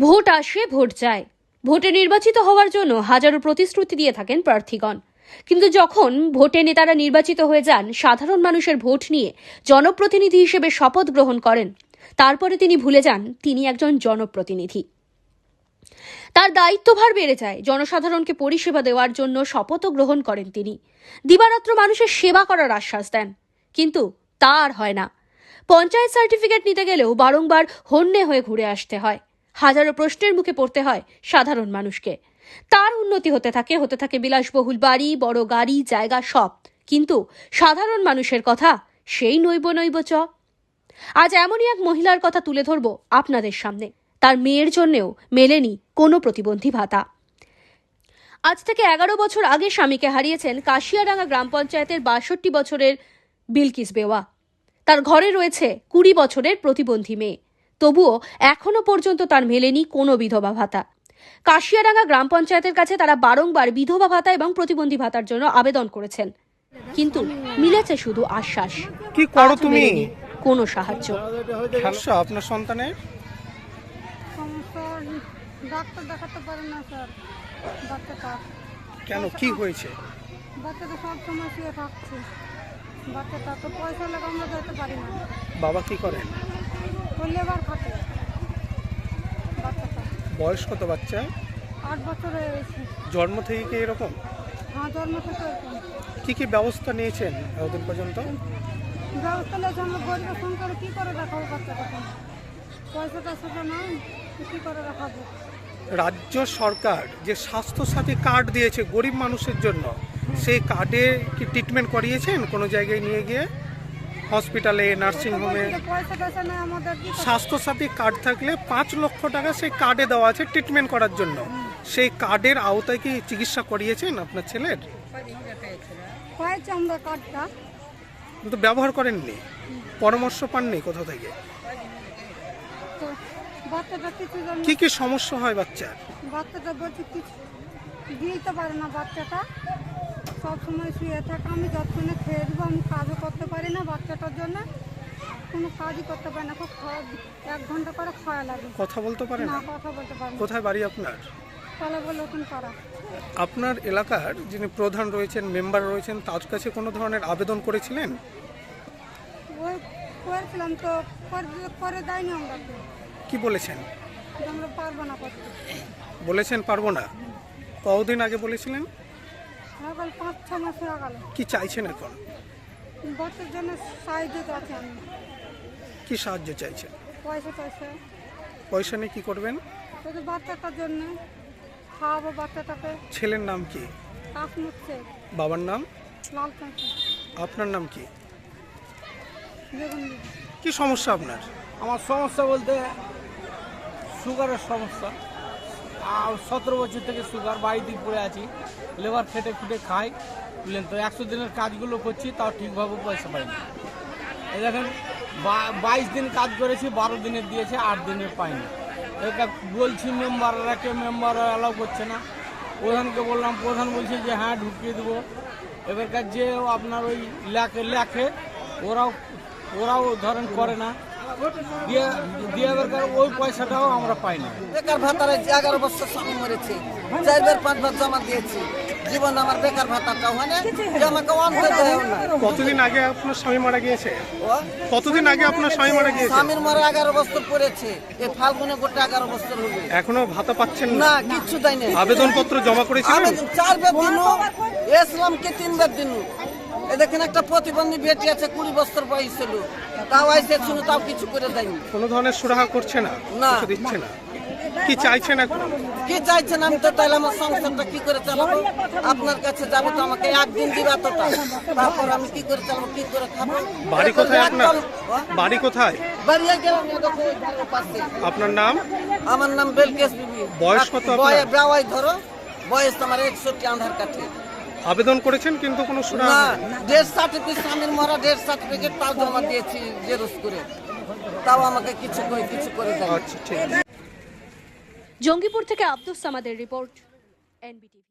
Vote আসে, vote যায়। ভোটে নির্বাচিত হওয়ার জন্য হাজারো প্রতিশ্রুতি দিয়ে থাকেন প্রার্থীগণ। কিন্তু যখন ভোটে নেতারা নির্বাচিত হয়ে যান, সাধারণ মানুষের ভোট নিয়ে জনপ্রতিনিধি হিসেবে শপথ গ্রহণ করেন। তারপরে তিনি ভুলে যান, তিনি একজন জনপ্রতিনিধি। তার দায়িত্বভার বেড়ে যায়, জনসাধারণকে পরিষেবা দেওয়ার জন্য শপথও গ্রহণ করেন তিনি। দিবারাত্র মানুষের সেবা করার আশ্বাস দেন। কিন্তু তা আর হয় না। পঞ্চায়েত সার্টিফিকেট নিতে গেলেও বারংবার হন্যে হয়ে ঘুরে আসতে হয়। হাজারো প্রশ্নের মুখে পড়তে হয় সাধারণ মানুষকে। তার উন্নতি হতে থাকে হতে থাকে বিলাসবহুল বাড়ি, বড় গাড়ি, জায়গা, সব। কিন্তু সাধারণ মানুষের কথা সেই নৈব নৈব চ। আজ এমনই এক মহিলার কথা তুলে ধরব আপনাদের সামনে। তার মেয়ের জন্যেও মেলেনি কোনো প্রতিবন্ধী ভাতা। আজ থেকে এগারো বছর আগে স্বামীকে হারিয়েছেন কাশিয়াডাঙ্গা গ্রাম পঞ্চায়েতের বাষট্টি বছরের বিলকিস বেওয়া। তার ঘরে রয়েছে কুড়ি বছরের প্রতিবন্ধী মেয়ে। তবুও এখনও পর্যন্ত তার মেলেনি কোনো বিধবা ভাতা। কাশিয়াডাঙ্গা গ্রাম পঞ্চায়েতের কাছে তারা বারংবার বিধবা ভাতা এবং প্রতিবন্ধী ভাতার জন্য আবেদন করেছেন। কিন্তু মিলেছে শুধু আশ্বাস। কি করো তুমি? কোনো সাহায্য। সমস্যা আপনার সন্তানের? ডাক্তার দেখাতে পারে না স্যার। বাচ্চাটা কেন? কি হয়েছে? বাচ্চাটা সব সময় শুয়ে থাকছে। বাচ্চাটা তো পয়সা লাগে যেতে পারি না। বাবা কি করেন খাটে। বয়স কত বাচ্চা? আট বছর জন্ম থেকে কি এরকম? হ্যাঁ জন্ম থেকে কি কি ব্যবস্থা নিয়েছেন এতদিন পর্যন্ত? ব্যবস্থা লেগে আমরা গরিবের ফোন করে কী করে দেখাবো বাচ্চাটাকে? পয়সাটা সেটা নয় কী করে দেখাবো? রাজ্য সরকার যে স্বাস্থ্য সাথী কার্ড দিয়েছে গরিব মানুষের জন্য সেই কার্ডে কি ট্রিটমেন্ট করিয়েছেন কোনো জায়গায় নিয়ে গিয়ে? হসপিটালে নার্সিং হোমে বলছি যে পয়সা টয়সা নেই আমাদের কি করব? স্বাস্থ্য সাথী কার্ড থাকলে পাঁচ লক্ষ টাকা সেই কার্ডে দেওয়া আছে ট্রিটমেন্ট করার জন্য। সেই কার্ডের আওতায় কি চিকিৎসা করিয়েছেন আপনার ছেলের? কিন্তু ব্যবহার করেননি। পরামর্শ পাননি কোথা থেকে? কি কি সমস্যা হয় বাচ্চার? বাচ্চাটা বলছে কিছু দিতে পারে না বাচ্চাটা। সব সময় শুয়ে থাকে আমি যতক্ষণে খেয়ে দেবো আমি কাজও করতে পারি না বাচ্চাটার জন্য। কোনো কাজই করতে পারি না খুব খাওয়া এক ঘণ্টা করে খাওয়া লাগে। কথা বলতে পারে না? কথা বলতে পারি কোথায় বাড়ি আপনার? আপনার এলাকার যিনি প্রধান রয়েছেন মেম্বার রয়েছেন তার কাছে কোনো ধরনের আবেদন করেছিলেন? করেছিলাম তো করে- দেয়নি আমরা কি বলেছেন? আমরা পারব না বলেছেন পারব না। কতদিন আগে বলেছিলেন? এখন পাঁচ ছ মাস হয়ে গেল। কি চাইছেন এখন? বাচ্চার জন্য সাহায্য আছে আমি। কি সাহায্য চাইছেন? পয়সা টয়সা পয়সা নিয়ে কি করবেন? শুধু বাচ্চাটার জন্য খাওয়াবো বাচ্চাটাকে। ছেলের নাম কি? কাশ মুচ্ছে বাবার নাম? লাল আপনার নাম কি? কি সমস্যা আপনার? আমার সমস্যা বলতে সুগারের সমস্যা। সতেরো বছর থেকে সুগার, বাড়িতে পড়ে আছি। লেবার খেটে খুটে খাই, বুঝলেন তো? একশো দিনের কাজগুলো করছি, তাও ঠিকভাবে পয়সা পাই না দেখেন বাইশ দিন কাজ করেছি, বারো দিনের দিয়েছে, আট দিনের পাইনি। এটা বলছি মেম্বাররা, কেউ মেম্বার অ্যালাউ করছে না। প্রধানকে বললাম, প্রধান বলছে যে হ্যাঁ ঢুকিয়ে দেবো। এবারকার যে আপনার ওই লেখে লেখে, ওরাও ওরাও ধরেন করে না। দিয়ে দিয়ে ওই পয়সাটাও আমরা পাই না বেকার ভাতারে এগারো বছর স্বামী মরেছে চারবার পাঁচবার জমা দিয়েছি। জীবন আমার বেকার ভাতাটা যে আমাকে অন্ত কতদিন আগে আপনার স্বামী মারা গিয়েছে? কতদিন আগে আপনার স্বামী মারা গিয়েছে? স্বামীর মরে এগারো বছর পড়েছে এই ফাল্গুনে গোটা এগারো বছর হবে এখনও ভাতা পাচ্ছেন না? না কিচ্ছু দেয়নি। আবেদনপত্র জমা করেছিলেন? আমি চারবার দিনু ইসলামকে তিনবার দিনু এ দেখেন একটা প্রতিবন্ধী বেটি আছে কুড়ি বছর বয়স ছিল তাও আইসে শুনু তাও কিছু করে দেয়নি কোনো ধরনের সুরাহা করছে না? না। দিচ্ছে না? কি চাইছেন এখন কি চাইছেন আমি তো তাহলে আমার সংসারটা কি করে চালাবো? আপনার কাছে যাব তো আমাকে একদিন দিবে এতটা। তারপর আমি কি করে চালাবো কি করে খাব? বাড়ি কোথায় আপনার? বাড়ি কোথায়? বাড়ি গেলাম। আপনার নাম? আমার নাম বেলকেশ বিবি। বয়স কত আপনার? বয়- ধরো। বয়স তোমার একষট্টি আধার কাঠে। আবেদন করেছেন কিন্তু কোনো শোনা না। ডেথ সার্টিফিকেট স্বামীর মরা ডেথ সার্টিফিকেট তাও জমা দিয়েছি জেরক্স করে। তাও আমাকে কিছু করে কিছু করে দেয় আচ্ছা ঠিক আছে। জঙ্গিপুর থেকে আব্দুস সামাদের রিপোর্ট এনবিটিভি।